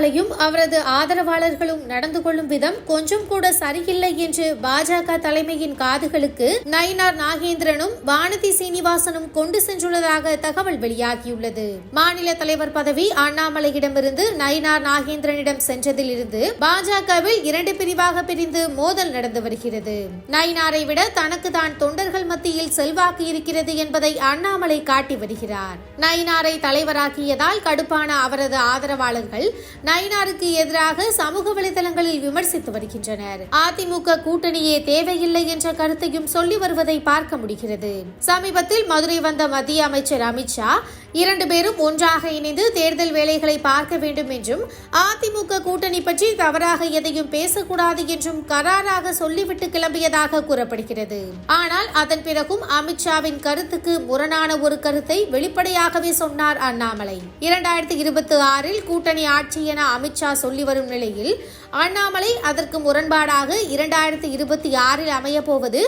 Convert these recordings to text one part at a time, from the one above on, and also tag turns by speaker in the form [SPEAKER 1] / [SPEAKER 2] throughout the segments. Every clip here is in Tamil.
[SPEAKER 1] அண்ணாமலையும் அவரது ஆதரவாளர்களும் நடந்து கொள்ளும் விதம் கொஞ்சம் கூட சரியில்லை என்று பாஜக தலைமையின் காதுகளுக்கு நயினார் நாகேந்திரனும் வானதி சீனிவாசனும் கொண்டு சென்றுள்ளதாக தகவல் வெளியாகியுள்ளது. மாநில தலைவர் பதவி அண்ணாமலையிடமிருந்து நயினார் நாகேந்திரனிடம் சென்றதிலிருந்து பாஜகவில் இரண்டு பிரிவாக பிரிந்து மோதல் நடந்து வருகிறது. நயினாரை விட தனக்கு தான் தொண்டர்கள் மத்தியில் செல்வாக்கு இருக்கிறது என்பதை அண்ணாமலை காட்டி வருகிறார். நயினாரை தலைவராக்கியதால் கடுப்பான அவரது ஆதரவாளர்கள் நயினாருக்கு எதிராக சமூக வலைதளங்களில் விமர்சித்து வருகின்றனர். அதிமுக கூட்டணியே தேவையில்லை என்ற கருத்தையும் சொல்லி வருவதை பார்க்க முடிகிறது. சமீபத்தில் மதுரை வந்த மத்திய அமைச்சர் அமித்ஷா இரண்டு பேரும் ஒன்றாக இணைந்து தேர்தல் வேலைகளை பார்க்க வேண்டும் என்றும் அதிமுக கூட்டணி பற்றி தவறாக எதையும் பேசக்கூடாது என்றும் கராராக சொல்லிவிட்டு கிளம்பியதாக கூறப்படுகிறது. ஆனால் அதன் பிறகும் அமித்ஷாவின் கருத்துக்கு முரணான ஒரு கருத்தை வெளிப்படையாகவே சொன்னார் அண்ணாமலை. இரண்டாயிரத்தி இருபத்தி ஆறில் கூட்டணி ஆட்சி என அமித்ஷா சொல்லி வரும் நிலையில் அண்ணாமலை அதற்கு முரண்பாடாக இரண்டாயிரத்தி இருபத்தி ஆறில் அமையப்போவது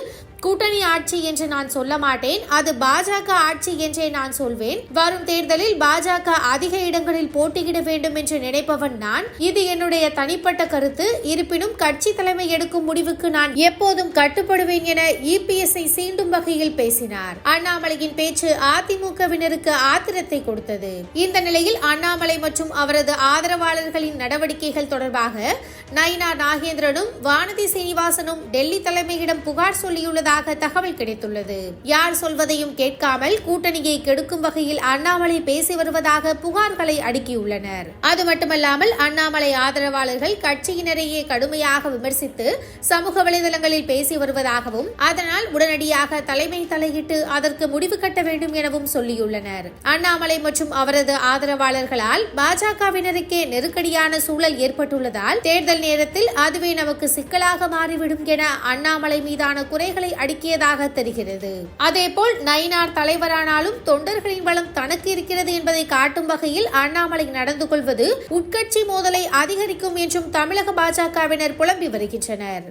[SPEAKER 1] கூட்டணி ஆட்சி என்று நான் சொல்ல மாட்டேன். அது பாஜக ஆட்சி என்றே நான் சொல்வேன். வரும் தேர்தலில் பாஜக அதிக இடங்களில் போட்டியிட வேண்டும் என்று நினைப்பவன் நான். இது என்னுடைய தனிப்பட்ட கருத்து. இருப்பினும் கட்சி தலைமை எடுக்கும் முடிவுக்கு நான் எப்போதும் கட்டுப்படுவேன் என இபிஎஸ்ஐ சீண்டும் வகையில் பேசினார். அண்ணாமலையின் பேச்சு அதிமுகவினருக்கு ஆத்திரத்தை கொடுத்தது. இந்த நிலையில் அண்ணாமலை மற்றும் அவரது ஆதரவாளர்களின் நடவடிக்கைகள் தொடர்பாக நயினா நாகேந்திரனும் வானதி சீனிவாசனும் டெல்லி தலைமையிடம் புகார் சொல்லியுள்ளதாக தகவல் கிடைத்துள்ளது. யார் சொல்வதையும் கேட்காமல் கூட்டணியை கெடுக்கும் வகையில் அண்ணாமலை பேசி வருவதாக புகார்களை அடுக்கியுள்ளனர். அது மட்டுமல்லாமல் அண்ணாமலை ஆதரவாளர்கள் கட்சியினரையே கடுமையாக விமர்சித்து சமூக வலைதளங்களில் பேசி வருவதாகவும் அதனால் உடனடியாக தலைமை தலையிட்டு அதற்கு முடிவு கட்ட வேண்டும் எனவும் சொல்லியுள்ளனர். அண்ணாமலை மற்றும் அவரது ஆதரவாளர்களால் பாஜகவினருக்கே நெருக்கடியான சூழல் ஏற்பட்டுள்ளதால் தேர்தல் நேரத்தில் அதுவே நமக்கு சிக்கலாக மாறிவிடும் என அண்ணாமலை மீதான குறைகளை அடுக்கியதாக தெரிகிறது. அதேபோல் நயினார் தலைவரானாலும் தொண்டர்களின் பலம் தனக்கு இருக்கிறது என்பதை காட்டும் வகையில் அண்ணாமலை நடந்து கொள்வது உட்கட்சி மோதலை அதிகரிக்கும் என்றும் தமிழக பாஜகவினர் புலம்பி வருகின்றனர்.